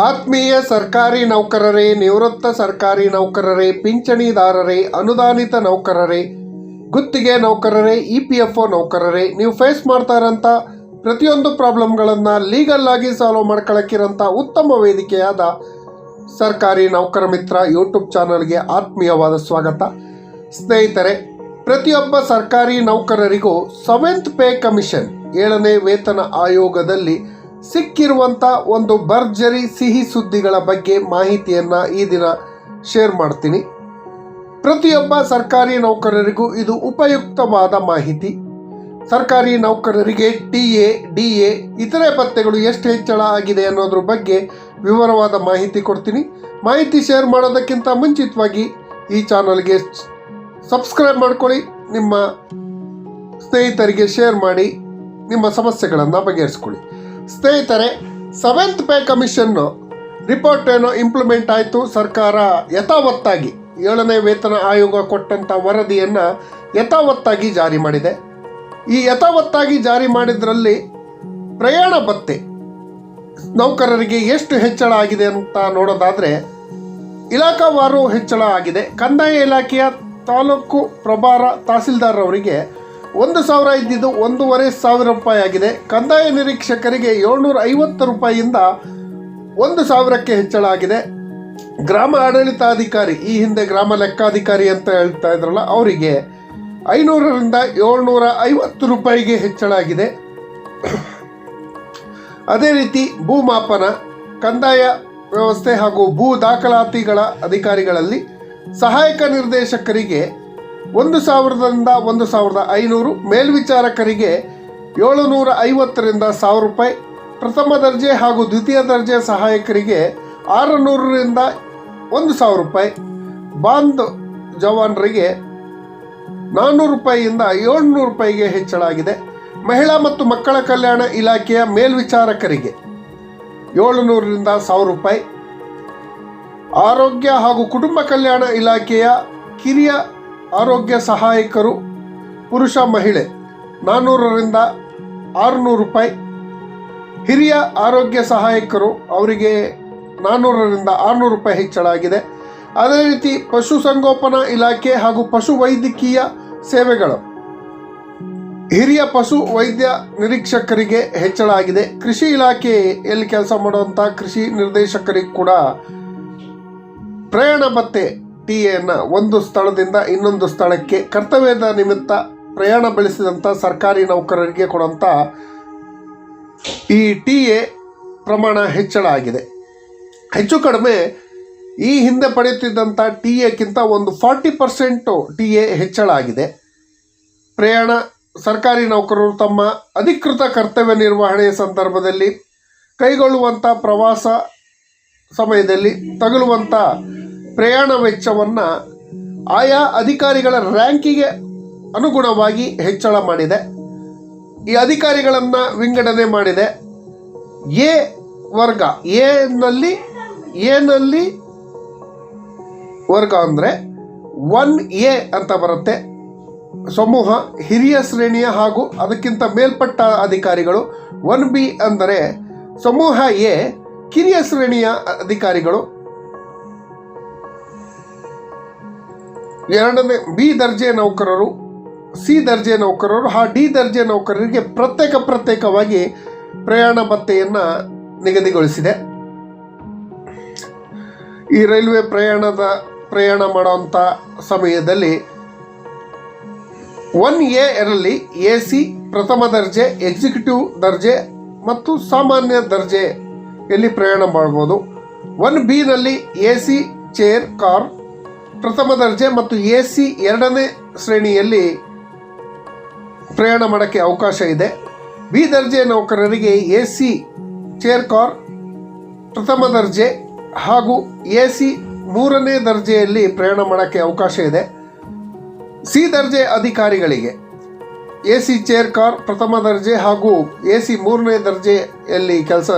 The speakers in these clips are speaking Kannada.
ಆತ್ಮೀಯ ಸರ್ಕಾರಿ ನೌಕರರೇ, ನಿವೃತ್ತ ಸರ್ಕಾರಿ ನೌಕರರೇ, ಪಿಂಚಣಿದಾರರೇ, ಅನುದಾನಿತ ನೌಕರರೇ, ಗುತ್ತಿಗೆ ನೌಕರರೇ, ಇ ಪಿ ಎಫ್ ಒ ನೌಕರರೇ, ನೀವು ಫೇಸ್ ಮಾಡ್ತಾ ಇರೋಂಥ ಪ್ರತಿಯೊಂದು ಪ್ರಾಬ್ಲಮ್ಗಳನ್ನು ಲೀಗಲ್ ಆಗಿ ಸಾಲ್ವ್ ಮಾಡ್ಕೊಳಕ್ಕಿರೋಂಥ ಉತ್ತಮ ವೇದಿಕೆಯಾದ ಸರ್ಕಾರಿ ನೌಕರ ಮಿತ್ರ ಯೂಟ್ಯೂಬ್ ಚಾನಲ್ಗೆ ಆತ್ಮೀಯವಾದ ಸ್ವಾಗತ. ಸ್ನೇಹಿತರೆ, ಪ್ರತಿಯೊಬ್ಬ ಸರ್ಕಾರಿ ನೌಕರರಿಗೂ ಸೆವೆಂತ್ ಪೇ ಕಮಿಷನ್ ಏಳನೇ ವೇತನ ಆಯೋಗದಲ್ಲಿ ಸಿಕ್ಕಿರುವಂಥ ಒಂದು ಭರ್ಜರಿ ಸಿಹಿ ಸುದ್ದಿಗಳ ಬಗ್ಗೆ ಮಾಹಿತಿಯನ್ನು ಈ ದಿನ ಶೇರ್ ಮಾಡ್ತೀನಿ. ಪ್ರತಿಯೊಬ್ಬ ಸರ್ಕಾರಿ ನೌಕರರಿಗೂ ಇದು ಉಪಯುಕ್ತವಾದ ಮಾಹಿತಿ. ಸರ್ಕಾರಿ ನೌಕರರಿಗೆ ಟಿ ಎ, ಡಿ ಎ, ಇತರೆ ಭತ್ಯೆಗಳು ಎಷ್ಟು ಹೆಚ್ಚಳ ಆಗಿದೆ ಅನ್ನೋದ್ರ ಬಗ್ಗೆ ವಿವರವಾದ ಮಾಹಿತಿ ಕೊಡ್ತೀನಿ. ಮಾಹಿತಿ ಶೇರ್ ಮಾಡೋದಕ್ಕಿಂತ ಮುಂಚಿತವಾಗಿ ಈ ಚಾನಲ್ಗೆ ಸಬ್ಸ್ಕ್ರೈಬ್ ಮಾಡ್ಕೊಳ್ಳಿ. ನಿಮ್ಮ ಸ್ನೇಹಿತರಿಗೆ ಶೇರ್ ಮಾಡಿ, ನಿಮ್ಮ ಸಮಸ್ಯೆಗಳನ್ನು ಬಗೆಹರಿಸ್ಕೊಳ್ಳಿ. ಸ್ನೇಹಿತರೆ ಸೆವೆಂತ್ ಪೇ ಕಮಿಷನ್ನು ರಿಪೋರ್ಟ್ ಏನೋ ಇಂಪ್ಲಿಮೆಂಟ್ ಆಯಿತು, ಸರ್ಕಾರ ಯಥಾವತ್ತಾಗಿ ಏಳನೇ ವೇತನ ಆಯೋಗ ಕೊಟ್ಟಂಥ ವರದಿಯನ್ನು ಯಥಾವತ್ತಾಗಿ ಜಾರಿ ಮಾಡಿದೆ. ಈ ಯಥಾವತ್ತಾಗಿ ಜಾರಿ ಮಾಡಿದ್ರಲ್ಲಿ ಪ್ರಯಾಣ ಭತ್ಯೆ ನೌಕರರಿಗೆ ಎಷ್ಟು ಹೆಚ್ಚಳ ಆಗಿದೆ ಅಂತ ನೋಡೋದಾದರೆ, ಇಲಾಖಾವಾರು ಹೆಚ್ಚಳ ಆಗಿದೆ. ಕಂದಾಯ ಇಲಾಖೆಯ ತಾಲೂಕು ಪ್ರಭಾರ ತಹಸೀಲ್ದಾರ್ ಅವರಿಗೆ ಒಂದು ಸಾವಿರ ಇದ್ದಿದ್ದು ಒಂದೂವರೆ ಸಾವಿರ ರೂಪಾಯಿ ಆಗಿದೆ. ಕಂದಾಯ ನಿರೀಕ್ಷಕರಿಗೆ ಏಳ್ನೂರ ಐವತ್ತು ರೂಪಾಯಿಯಿಂದ ಒಂದು ಸಾವಿರಕ್ಕೆ ಹೆಚ್ಚಳ ಆಗಿದೆ. ಗ್ರಾಮ ಆಡಳಿತಾಧಿಕಾರಿ, ಈ ಹಿಂದೆ ಗ್ರಾಮ ಲೆಕ್ಕಾಧಿಕಾರಿ ಅಂತ ಹೇಳ್ತಾ ಇದ್ರಲ್ಲ, ಅವರಿಗೆ ಐನೂರರಿಂದ ಏಳ್ನೂರ ಐವತ್ತು ರೂಪಾಯಿಗೆ ಹೆಚ್ಚಳ ಆಗಿದೆ. ಅದೇ ರೀತಿ ಭೂಮಾಪನ, ಕಂದಾಯ ವ್ಯವಸ್ಥೆ ಹಾಗೂ ಭೂ ದಾಖಲಾತಿಗಳ ಅಧಿಕಾರಿಗಳಲ್ಲಿ ಸಹಾಯಕ ನಿರ್ದೇಶಕರಿಗೆ ಒಂದು ಸಾವಿರದಿಂದ ಒಂದು ಸಾವಿರದ ಐನೂರು ಮೇಲ್ವಿಚಾರಕರಿಗೆ ಏಳುನೂರ ಐವತ್ತರಿಂದ ಸಾವಿರ ರೂಪಾಯಿ, ಪ್ರಥಮ ದರ್ಜೆ ಹಾಗೂ ದ್ವಿತೀಯ ದರ್ಜೆ ಸಹಾಯಕರಿಗೆ ಆರುನೂರರಿಂದ ಒಂದು ಸಾವಿರ ರೂಪಾಯಿ ಬಾಂದ್ ಜವಾನರಿಗೆ ನಾನ್ನೂರು ರೂಪಾಯಿಯಿಂದ ಏಳ್ನೂರು ರೂಪಾಯಿಗೆ ಹೆಚ್ಚಳ ಆಗಿದೆ ಮಹಿಳಾ ಮತ್ತು ಮಕ್ಕಳ ಕಲ್ಯಾಣ ಇಲಾಖೆಯ ಮೇಲ್ವಿಚಾರಕರಿಗೆ ಏಳುನೂರರಿಂದ ಸಾವಿರ ರೂಪಾಯಿ. ಆರೋಗ್ಯ ಹಾಗೂ ಕುಟುಂಬ ಕಲ್ಯಾಣ ಇಲಾಖೆಯ ಕಿರಿಯ ಆರೋಗ್ಯ ಸಹಾಯಕರು, ಪುರುಷ ಮಹಿಳೆ ನಾನ್ನೂರರಿಂದ ಆರುನೂರು ರೂಪಾಯಿ. ಹಿರಿಯ ಆರೋಗ್ಯ ಸಹಾಯಕರು, ಅವರಿಗೆ ನಾನ್ನೂರರಿಂದ ಆರುನೂರು ರೂಪಾಯಿ ಹೆಚ್ಚಳ ಆಗಿದೆ ಅದೇ ರೀತಿ ಪಶುಸಂಗೋಪನಾ ಇಲಾಖೆ ಹಾಗೂ ಪಶು ವೈದ್ಯಕೀಯ ಸೇವೆಗಳು. ಹಿರಿಯ ಪಶು ವೈದ್ಯ ನಿರೀಕ್ಷಕರಿಗೆ ಹೆಚ್ಚಳ ಆಗಿದೆ ಕೃಷಿ ಇಲಾಖೆಯಲ್ಲಿ ಕೆಲಸ ಮಾಡುವಂಥ ಕೃಷಿ ನಿರ್ದೇಶಕರಿಗೆ ಕೂಡ ಪ್ರಯಾಣ ಭತ್ಯೆ ಟಿ ಎನ ಒಂದು ಸ್ಥಳದಿಂದ ಇನ್ನೊಂದು ಸ್ಥಳಕ್ಕೆ ಕರ್ತವ್ಯದ ನಿಮಿತ್ತ ಪ್ರಯಾಣ ಬೆಳೆಸಿದಂಥ ಸರ್ಕಾರಿ ನೌಕರರಿಗೆ ಕೊಡುವಂಥ ಈ ಟಿ ಎ ಪ್ರಮಾಣ ಹೆಚ್ಚಳ ಆಗಿದೆ. ಹೆಚ್ಚು ಕಡಿಮೆ ಈ ಹಿಂದೆ ಪಡೆಯುತ್ತಿದ್ದಂಥ ಟಿ ಎಕ್ಕಿಂತ ಒಂದು ಫಾರ್ಟಿ ಪರ್ಸೆಂಟು ಟಿ ಎ ಹೆಚ್ಚಳ ಆಗಿದೆ. ಪ್ರಯಾಣ ಸರ್ಕಾರಿ ನೌಕರರು ತಮ್ಮ ಅಧಿಕೃತ ಕರ್ತವ್ಯ ನಿರ್ವಹಣೆಯ ಸಂದರ್ಭದಲ್ಲಿ ಕೈಗೊಳ್ಳುವಂಥ ಪ್ರವಾಸ ಸಮಯದಲ್ಲಿ ತಗುಲುವಂಥ ಪ್ರಯಾಣ ವೆಚ್ಚವನ್ನು ಆಯಾ ಅಧಿಕಾರಿಗಳ ರ್ಯಾಂಕಿಗೆ ಅನುಗುಣವಾಗಿ ಹೆಚ್ಚಳ ಮಾಡಿದೆ. ಈ ಅಧಿಕಾರಿಗಳನ್ನು ವಿಂಗಡಣೆ ಮಾಡಿದೆ. ಎ ವರ್ಗ ಎನಲ್ಲಿ ಎನಲ್ಲಿ ವರ್ಗ ಅಂದರೆ ಒನ್ ಎ ಅಂತ ಬರುತ್ತೆ. ಸಮೂಹ ಹಿರಿಯ ಶ್ರೇಣಿಯ ಹಾಗೂ ಅದಕ್ಕಿಂತ ಮೇಲ್ಪಟ್ಟ ಅಧಿಕಾರಿಗಳು. ಒನ್ ಬಿ ಅಂದರೆ ಸಮೂಹ ಎ ಕಿರಿಯ ಶ್ರೇಣಿಯ ಅಧಿಕಾರಿಗಳು. ಎರಡನೇ, ಬಿ ದರ್ಜೆ ನೌಕರರು, ಸಿ ದರ್ಜೆ ನೌಕರರು, ಹಾ, ಡಿ ದರ್ಜೆ ನೌಕರರಿಗೆ ಪ್ರತ್ಯೇಕ ಪ್ರತ್ಯೇಕವಾಗಿ ಪ್ರಯಾಣ ಭತ್ತೆಯನ್ನು ನಿಗದಿಗೊಳಿಸಿದೆ. ಈ ರೈಲ್ವೆ ಪ್ರಯಾಣದ, ಪ್ರಯಾಣ ಮಾಡುವಂಥ ಸಮಯದಲ್ಲಿ ಒನ್ ಎ ಎ ಸಿ, ಪ್ರಥಮ ದರ್ಜೆ, ಎಕ್ಸಿಕ್ಯೂಟಿವ್ ದರ್ಜೆ ಮತ್ತು ಸಾಮಾನ್ಯ ದರ್ಜೆಯಲ್ಲಿ ಪ್ರಯಾಣ ಮಾಡ್ಬೋದು. ಒನ್ ಬಿನಲ್ಲಿ ಎ ಸಿ, ಚೇರ್, ಕಾರ್ ಪ್ರಥಮ ದರ್ಜೆ ಮತ್ತು ಎ ಸಿ ಎರಡನೇ ಶ್ರೇಣಿಯಲ್ಲಿ ಪ್ರಯಾಣ ಮಾಡೋಕ್ಕೆ ಅವಕಾಶ ಇದೆ. ಬಿ ದರ್ಜೆ ನೌಕರರಿಗೆ ಎ ಸಿ ಚೇರ್ ಕಾರ್ ಪ್ರಥಮ ದರ್ಜೆ ಹಾಗೂ ಎ ಸಿ ಮೂರನೇ ದರ್ಜೆಯಲ್ಲಿ ಪ್ರಯಾಣ ಮಾಡೋಕ್ಕೆ ಅವಕಾಶ ಇದೆ. ಸಿ ದರ್ಜೆ ಅಧಿಕಾರಿಗಳಿಗೆ ಎ ಸಿ ಚೇರ್ ಕಾರ್ ಪ್ರಥಮ ದರ್ಜೆ ಹಾಗೂ ಎ ಸಿ ಮೂರನೇ ದರ್ಜೆಯಲ್ಲಿ ಕೆಲಸ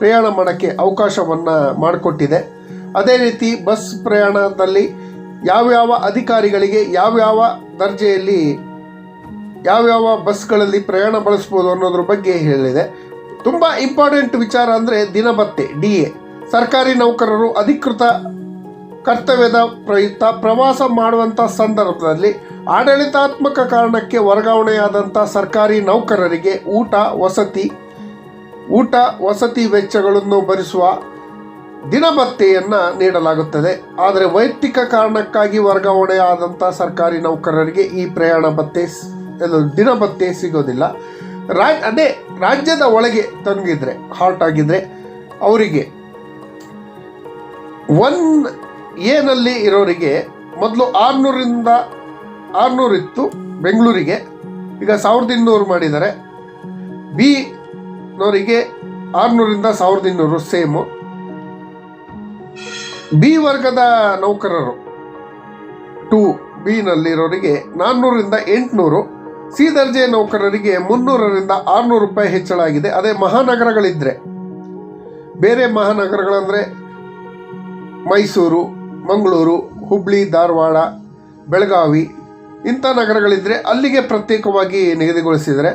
ಪ್ರಯಾಣ ಮಾಡೋಕ್ಕೆ ಅವಕಾಶವನ್ನು ಮಾಡಿಕೊಟ್ಟಿದೆ. ಅದೇ ರೀತಿ ಬಸ್ ಪ್ರಯಾಣದಲ್ಲಿ ಯಾವ್ಯಾವ ಅಧಿಕಾರಿಗಳಿಗೆ ಯಾವ್ಯಾವ ದರ್ಜೆಯಲ್ಲಿ ಯಾವ್ಯಾವ ಬಸ್ಗಳಲ್ಲಿ ಪ್ರಯಾಣ ಬಳಸ್ಬೋದು ಅನ್ನೋದ್ರ ಬಗ್ಗೆ ಹೇಳಿದೆ. ತುಂಬ ಇಂಪಾರ್ಟೆಂಟ್ ವಿಚಾರ ಅಂದರೆ ದಿನಭತ್ತೆ ಡಿ ಎ ಸರ್ಕಾರಿ ನೌಕರರು ಅಧಿಕೃತ ಕರ್ತವ್ಯದ ಪ್ರಯುಕ್ತ ಪ್ರವಾಸ ಮಾಡುವಂಥ ಸಂದರ್ಭದಲ್ಲಿ ಆಡಳಿತಾತ್ಮಕ ಕಾರಣಕ್ಕೆ ವರ್ಗಾವಣೆಯಾದಂಥ ಸರ್ಕಾರಿ ನೌಕರರಿಗೆ ಊಟ, ವಸತಿ ಊಟ, ವಸತಿ ವೆಚ್ಚಗಳನ್ನು ಭರಿಸುವ ದಿನಭತ್ಯೆಯನ್ನು ನೀಡಲಾಗುತ್ತದೆ. ಆದರೆ ವೈಯಕ್ತಿಕ ಕಾರಣಕ್ಕಾಗಿ ವರ್ಗಾವಣೆ ವರ್ಗಾವಣೆಯಾದಂಥ ಸರ್ಕಾರಿ ನೌಕರರಿಗೆ ಈ ಪ್ರಯಾಣ ಭತ್ತೆ ದಿನ ಭತ್ತೆ ಸಿಗೋದಿಲ್ಲ. ರಾಜ್, ಅದೇ ರಾಜ್ಯದ ಒಳಗೆ ತಂಗಿದ್ರೆ ಹಾರ್ಟ್ ಆಗಿದ್ರೆ ಅವರಿಗೆ ಒನ್ ಎನಲ್ಲಿ ಇರೋರಿಗೆ ಮೊದಲು ಆರುನೂರಿಂದ ಆರುನೂರಿತ್ತು ಬೆಂಗಳೂರಿಗೆ. ಈಗ ಸಾವಿರದ ಇನ್ನೂರು ಮಾಡಿದ್ದಾರೆ. ಬಿ ನವರಿಗೆ ಆರುನೂರಿಂದ ಸಾವಿರದ ಇನ್ನೂರು ಸೇಮು. ಬಿ ವರ್ಗದ ನೌಕರರು. ಟು ಬಿನಲ್ಲಿರೋರಿಗೆ ನಾನ್ನೂರರಿಂದ ಎಂಟುನೂರು, ಸಿ ದರ್ಜೆ ನೌಕರರಿಗೆ ಮುನ್ನೂರರಿಂದ ಆರುನೂರು ರೂಪಾಯಿ ಹೆಚ್ಚಳ ಆಗಿದೆ. ಅದೇ ಮಹಾನಗರಗಳಿದ್ದರೆ ಬೇರೆ ಮಹಾನಗರಗಳಂದರೆ ಮೈಸೂರು, ಮಂಗಳೂರು, ಹುಬ್ಳಿ, ಧಾರವಾಡ, ಬೆಳಗಾವಿ ಇಂಥ ನಗರಗಳಿದ್ದರೆ ಅಲ್ಲಿಗೆ ಪ್ರತ್ಯೇಕವಾಗಿ ನಿಗದಿಗೊಳಿಸಿದರೆ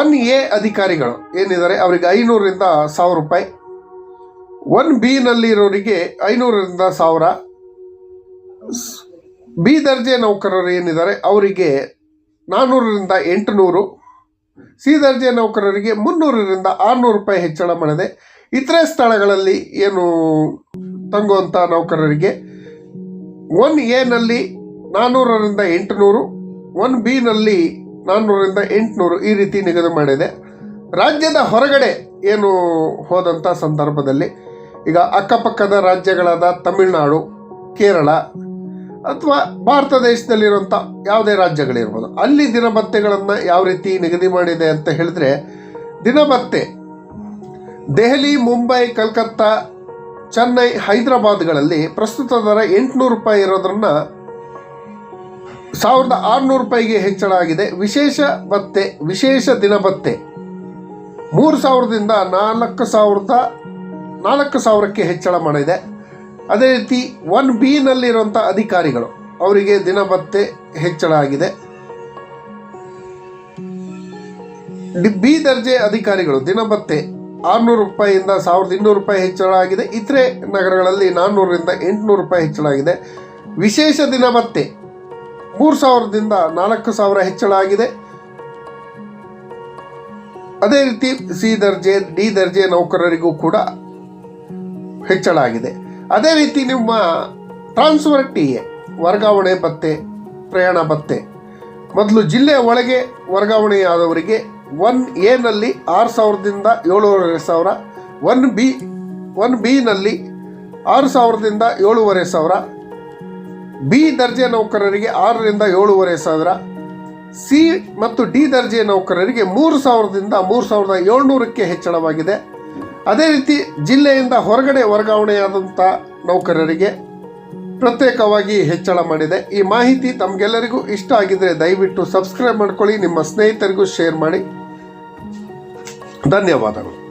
ಒನ್ ಎ ಅಧಿಕಾರಿಗಳು ಏನಿದ್ದಾರೆ, ಅವರಿಗೆ ಐನೂರರಿಂದ ಸಾವಿರ ರೂಪಾಯಿ ಒನ್ ಬಿನಲ್ಲಿರೋರಿಗೆ ಐನೂರರಿಂದ ಸಾವಿರ. ಬಿ ದರ್ಜೆ ನೌಕರರು ಏನಿದ್ದಾರೆ, ಅವರಿಗೆ ನಾನ್ನೂರರಿಂದ ಎಂಟುನೂರು. ಸಿ ದರ್ಜೆ ನೌಕರರಿಗೆ ಮುನ್ನೂರರಿಂದ ಆರುನೂರು ರೂಪಾಯಿ ಹೆಚ್ಚಳ ಮಾಡಿದೆ. ಇತರೆ ಸ್ಥಳಗಳಲ್ಲಿ ಏನು ತಂಗುವಂಥ ನೌಕರರಿಗೆ ಒನ್ ಎನಲ್ಲಿ ನಾನ್ನೂರರಿಂದ ಎಂಟುನೂರು, ಒನ್ ಬಿನಲ್ಲಿ ನಾನ್ನೂರರಿಂದ ಎಂಟುನೂರು ಈ ರೀತಿ ನಿಗದಿ ಮಾಡಿದೆ. ರಾಜ್ಯದ ಹೊರಗಡೆ ಏನು ಹೋದಂಥ ಸಂದರ್ಭದಲ್ಲಿ ಈಗ ಅಕ್ಕಪಕ್ಕದ ರಾಜ್ಯಗಳಾದ ತಮಿಳುನಾಡು, ಕೇರಳ ಅಥವಾ ಭಾರತ ದೇಶದಲ್ಲಿರುವಂಥ ಯಾವುದೇ ರಾಜ್ಯಗಳಿರ್ಬೋದು. ಅಲ್ಲಿ ದಿನಭತ್ತೆಗಳನ್ನು ಯಾವ ರೀತಿ ನಿಗದಿ ಮಾಡಿದೆ ಅಂತ ಹೇಳಿದ್ರೆ ದಿನಭತ್ತೆ ದೆಹಲಿ, ಮುಂಬೈ, ಕಲ್ಕತ್ತಾ, ಚೆನ್ನೈ, ಹೈದರಾಬಾದ್ಗಳಲ್ಲಿ ಪ್ರಸ್ತುತ ದರ ಎಂಟುನೂರು ರೂಪಾಯಿ ಇರೋದನ್ನು ಸಾವಿರದ ಆರುನೂರು ರೂಪಾಯಿಗೆ ಹೆಚ್ಚಳ ಆಗಿದೆ. ವಿಶೇಷ ಭತ್ತೆ ವಿಶೇಷ ದಿನಭತ್ತೆ ಮೂರು ಸಾವಿರದಿಂದ ನಾಲ್ಕು ಸಾವಿರದ ನಾಲ್ಕು ಸಾವಿರಕ್ಕೆ ಹೆಚ್ಚಳ ಮಾಡಿದೆ. ಅದೇ ರೀತಿ ಒನ್ ಬಿನಲ್ಲಿರುವಂಥ ಅಧಿಕಾರಿಗಳು ಅವರಿಗೆ ದಿನಭತ್ತೆ ಹೆಚ್ಚಳ ಆಗಿದೆ. ಬಿ ದರ್ಜೆ ಅಧಿಕಾರಿಗಳು ದಿನಭತ್ತೆ ಆರುನೂರು ರೂಪಾಯಿಯಿಂದ ಸಾವಿರದ ಇನ್ನೂರು ರೂಪಾಯಿ ಹೆಚ್ಚಳ ಆಗಿದೆ. ಇತರೆ ನಗರಗಳಲ್ಲಿ ನಾನ್ನೂರರಿಂದ ಎಂಟುನೂರು ರೂಪಾಯಿ ಹೆಚ್ಚಳ ಆಗಿದೆ. ವಿಶೇಷ ದಿನಭತ್ತೆ ಮೂರು ಸಾವಿರದಿಂದ ನಾಲ್ಕು ಸಾವಿರ ಹೆಚ್ಚಳ ಆಗಿದೆ. ಅದೇ ರೀತಿ ಸಿ ದರ್ಜೆ, ಡಿ ದರ್ಜೆ ನೌಕರರಿಗೂ ಕೂಡ ಹೆಚ್ಚಳ ಆಗಿದೆ ಅದೇ ರೀತಿ ನಿಮ್ಮ ಟ್ರಾನ್ಸ್ಫರ್ ಟಿ ಎ ವರ್ಗಾವಣೆ ಭತ್ತೆ ಪ್ರಯಾಣ ಭತ್ತೆ ಮೊದಲು ಜಿಲ್ಲೆಯ ಒಳಗೆ ವರ್ಗಾವಣೆಯಾದವರಿಗೆ ಒನ್ ಎನಲ್ಲಿ ಆರು ಸಾವಿರದಿಂದ ಏಳೂವರೆ ಸಾವಿರ, ಒನ್ ಬಿ, ಒನ್ ಬಿನಲ್ಲಿ ಆರು ಸಾವಿರದಿಂದ ಏಳೂವರೆ ಸಾವಿರ, ಬಿ ದರ್ಜೆ ನೌಕರರಿಗೆ ಆರರಿಂದ ಏಳೂವರೆ ಸಾವಿರ, ಸಿ ಮತ್ತು ಡಿ ದರ್ಜೆ ನೌಕರರಿಗೆ ಮೂರು ಸಾವಿರದಿಂದ ಮೂರು ಸಾವಿರದ ಏಳ್ನೂರಕ್ಕೆ ಹೆಚ್ಚಳವಾಗಿದೆ. ಅದೇ ರೀತಿ ಜಿಲ್ಲೆಯಿಂದ ಹೊರಗಡೆ ವರ್ಗಾವಣೆಯಾದಂಥ ನೌಕರರಿಗೆ ಪ್ರತ್ಯೇಕವಾಗಿ ಹೆಚ್ಚಳ ಮಾಡಿದೆ. ಈ ಮಾಹಿತಿ ತಮಗೆಲ್ಲರಿಗೂ ಇಷ್ಟ ಆಗಿದ್ರೆ ದಯವಿಟ್ಟು ಸಬ್ಸ್ಕ್ರೈಬ್ ಮಾಡ್ಕೊಳ್ಳಿ, ನಿಮ್ಮ ಸ್ನೇಹಿತರಿಗೂ ಶೇರ್ ಮಾಡಿ. ಧನ್ಯವಾದಗಳು.